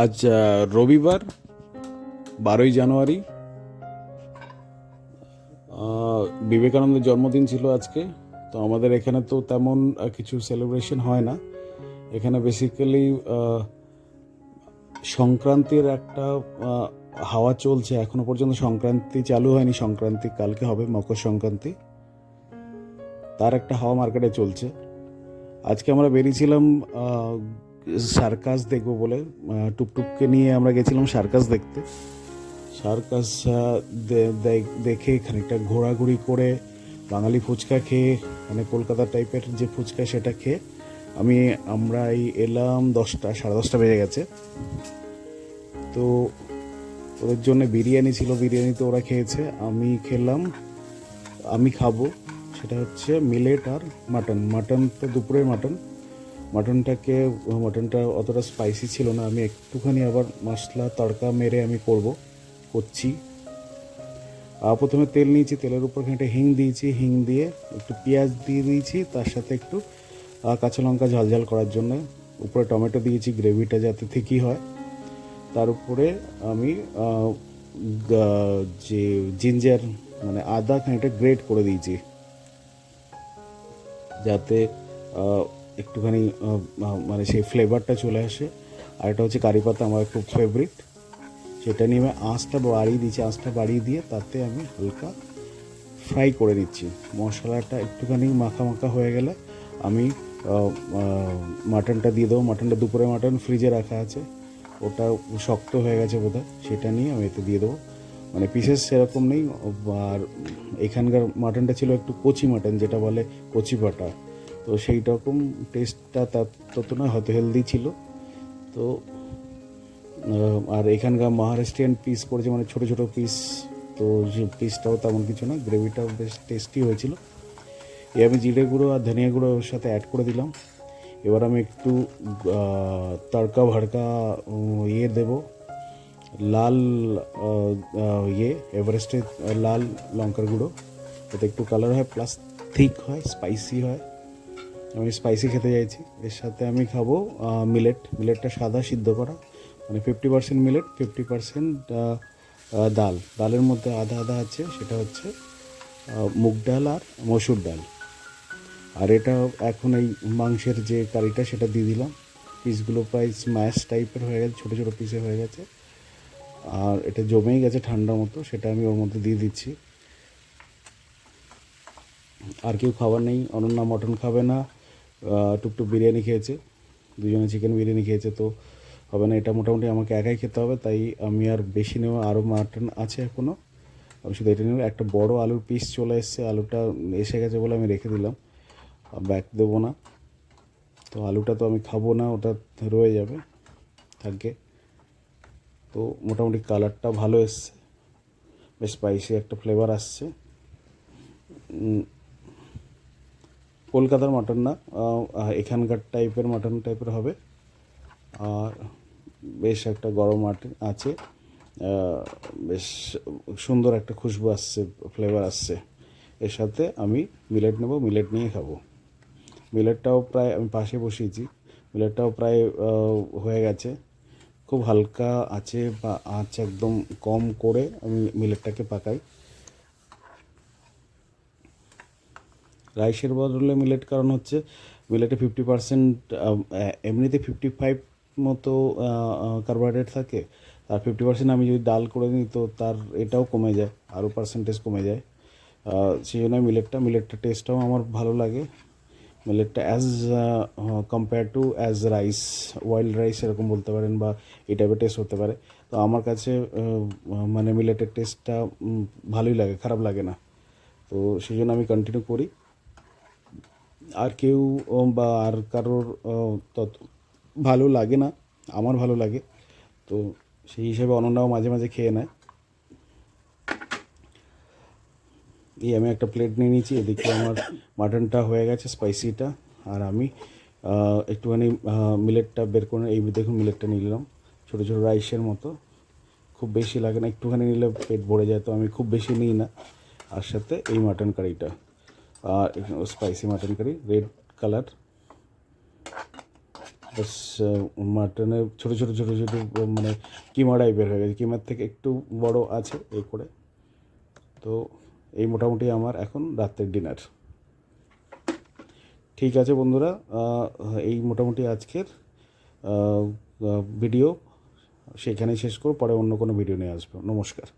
আজ রবিবার, বারোই জানুয়ারি। বিবেকানন্দের জন্মদিন ছিল আজকে, তো আমাদের এখানে তো তেমন কিছু সেলিব্রেশন হয় না। এখানে বেসিক্যালি সংক্রান্তির একটা হাওয়া চলছে। এখনও পর্যন্ত সংক্রান্তি চালু হয়নি। সংক্রান্তি কালকে হবে, মকর সংক্রান্তি। তার একটা হাওয়া মার্কেটে চলছে। আজকে আমরা বেরিয়েছিলাম সার্কাস দেখব বলে টুকটুককে নিয়ে আমরা গেছিলাম সার্কাস দেখতে। সার্কাস দেখে খানিকটা ঘোরাঘুরি করে বাঙালি ফুচকা খেয়ে মানে কলকাতা টাইপের যে ফুচকা সেটা খেয়ে আমি আমরা এই এলাম দশটা, সাড়ে দশটা বেজে গেছে। তো ওদের জন্য বিরিয়ানি ছিল, বিরিয়ানি তো ওরা খেয়েছে, আমি খেলাম, আমি খাব। সেটা হচ্ছে মিলেট আর মাটন। মাটন তো দুপুরের মাটন। মাটনটাকে, মাটনটা অতটা স্পাইসি ছিল না। আমি একটুখানি আবার মশলা, তড়কা মেরে আমি করব, করছি। প্রথমে তেল নিয়েছি, তেলের উপর খানিকটা হিং দিয়েছি। হিং দিয়ে একটু পেঁয়াজ দিয়ে দিয়েছি, তার সাথে একটু কাঁচা লঙ্কা ঝাল ঝাল করার জন্য। উপরে টমেটো দিয়েছি, গ্রেভিটা যাতে ঠিকই হয়। তার উপরে আমি যে জিঞ্জার মানে আদা খানিকটা গ্রেট করে দিয়েছি। যাতে একটুখানি মানে সেই ফ্লেভারটা চলে আসে। আর এটা হচ্ছে কারি পাতা, আমার খুব ফেভারিট সেটা নিয়ে আমি আঁচটা বাড়িয়ে দিয়েছি, আঁচটা বাড়িয়ে দিয়ে তাতে আমি হালকা ফ্রাই করে নিচ্ছি। মশলাটা একটুখানি মাখা মাখা হয়ে গেলে আমি মাটনটা দিয়ে দেবো। মাটনটা দুপুরে মাটন ফ্রিজে রাখা আছে। ওটা শক্ত হয়ে গেছে বোধহয়। সেটা নিয়ে আমি এতে দিয়ে দেবো। মানে পিসেস সেরকম নেই। আর এখানকার মাটনটা ছিল একটু কচি মাটন যেটা বলে কচি পাটা তো সেই রকম টেস্টটা তার তত নয় হয়তো হেলদি ছিল। তো আর এখানকার মহারাষ্ট্রিয়ান পিস করেছে মানে ছোট ছোট পিস তো পিসটাও তেমন কিছু না গ্রেভিটাও বেশ টেস্টি হয়েছিল। এ আমি জিরে গুঁড়ো আর ধনিয়া গুঁড়ো ওর সাথে অ্যাড করে দিলাম। এবার আমি একটু তড়কা ভড়কা ইয়ে দেব। লাল ইয়ে এভারেস্টের, লাল লঙ্কার গুঁড়ো। যাতে একটু কালার হয় প্লাস থিক হয় স্পাইসি হয়। আমি স্পাইসি খেতে চাইছি। এর সাথে আমি খাব মিলেট মিলেটটা সাদা সিদ্ধ করা। মানে fifty percent millet fifty percent ডাল। ডালের মধ্যে আদা আধা আছে, সেটা হচ্ছে মুগ ডাল আর মসুর ডাল। আর এটা এখন এই মাংসের যে কারিটা, সেটা দিয়ে দিলাম। পিসগুলো প্রায় স্ম্যাশ টাইপের হয়ে গেছে, ছোটো ছোটো পিসে হয়ে গেছে। আর এটা জমেই গেছে ঠান্ডা মতো, সেটা আমি ওর মধ্যে দিয়ে দিচ্ছি। আর কেউ খাবার নেই, অনন্যা মটন খাবে না। টুকটুক বিরিয়ানি খেয়েছে। দুজনে চিকেন বিরিয়ানি খেয়েছে, তো হবে না, এটা মোটামুটি আমাকে একাই খেতে হবে, তাই আমি আর বেশি নেওয়া আরও মাটন আছে এখনও আমি শুধু এটা নেব একটা বড় আলুর পিস চলে এসছে, আলুটা এসে গেছে বলে আমি রেখে দিলাম ব্যাক দেবো না। তো আলুটা তো আমি খাব না, ওটা রয়ে যাবে থাকে তো মোটামুটি কালারটা ভালো এসছে, বেশ স্পাইসি একটা ফ্লেভার আসছে। কলকাতার মাটন না এখানকার টাইপের মাটন টাইপের হবে। আর বেশ একটা গরম মাটন আছে বেশ সুন্দর একটা খুশবু আসছে ফ্লেভার আসছে। এর সাথে আমি মিলেট নেব মিলেট নিয়ে খাব। মিলেটটাও প্রায় আমি পাশে বসিয়েছি মিলেটটাও প্রায় হয়ে গেছে। খুব হালকা আছে বা আঁচ একদম কম করে আমি মিলেটটাকে পাকাই। রাইসের বদলে মিলেট কারণ হচ্ছে মিলেটে ফিফটি পার্সেন্ট এমনিতে ফিফটি ফাইভ মতো কার্বোহাইড্রেট থাকে। আর ফিফটি পার্সেন্ট আমি যদি ডাল করে নিই তো তার এটাও কমে যায়, আরও পার্সেন্টেজ কমে যায়। সেই জন্য মিলেটটা মিলেটটা টেস্টটাও আমার ভালো লাগে। মিলেটটা as compare to as rice wild rice এরকম বলতে পারেন বা এই টাইপের টেস্ট হতে পারে। তো আমার কাছে মানে মিলেটের টেস্টটা ভালোই লাগে, খারাপ লাগে না। তো সেই জন্য আমি কন্টিনিউ করি। আর কেউ বা আর কারোর তত ভালো লাগে না, আমার ভালো লাগে। তো সেই হিসাবে অনন্যাও মাঝে মাঝে খেয়ে নেয়। এই আমি একটা প্লেট নিয়ে নিয়েছি এদিকে আমার মাটনটা হয়ে গেছে স্পাইসিটা আর আমি একটুখানি মিলেটটা বের করে, এই দেখুন মিলেটটা নিলাম। ছোটো ছোটো রাইসের মতো। খুব বেশি লাগে না, একটুখানি নিলে পেট ভরে যায়, তো আমি খুব বেশি নিই না। আর সাথে এই মাটন কারিটা আর spicy mutton curry red colour ব্যাস মাটনের ছোটো ছোটো ছোটো ছোটো মানে কিমা টাইপের হয়ে গেছে কিমার থেকে একটু বড় আছে এই করে তো এই মোটামুটি আমার এখন রাতের ডিনার ঠিক আছে বন্ধুরা এই মোটামুটি আজকের ভিডিও সেখানেই শেষ করব পরে অন্য কোনো ভিডিও নিয়ে আসব নমস্কার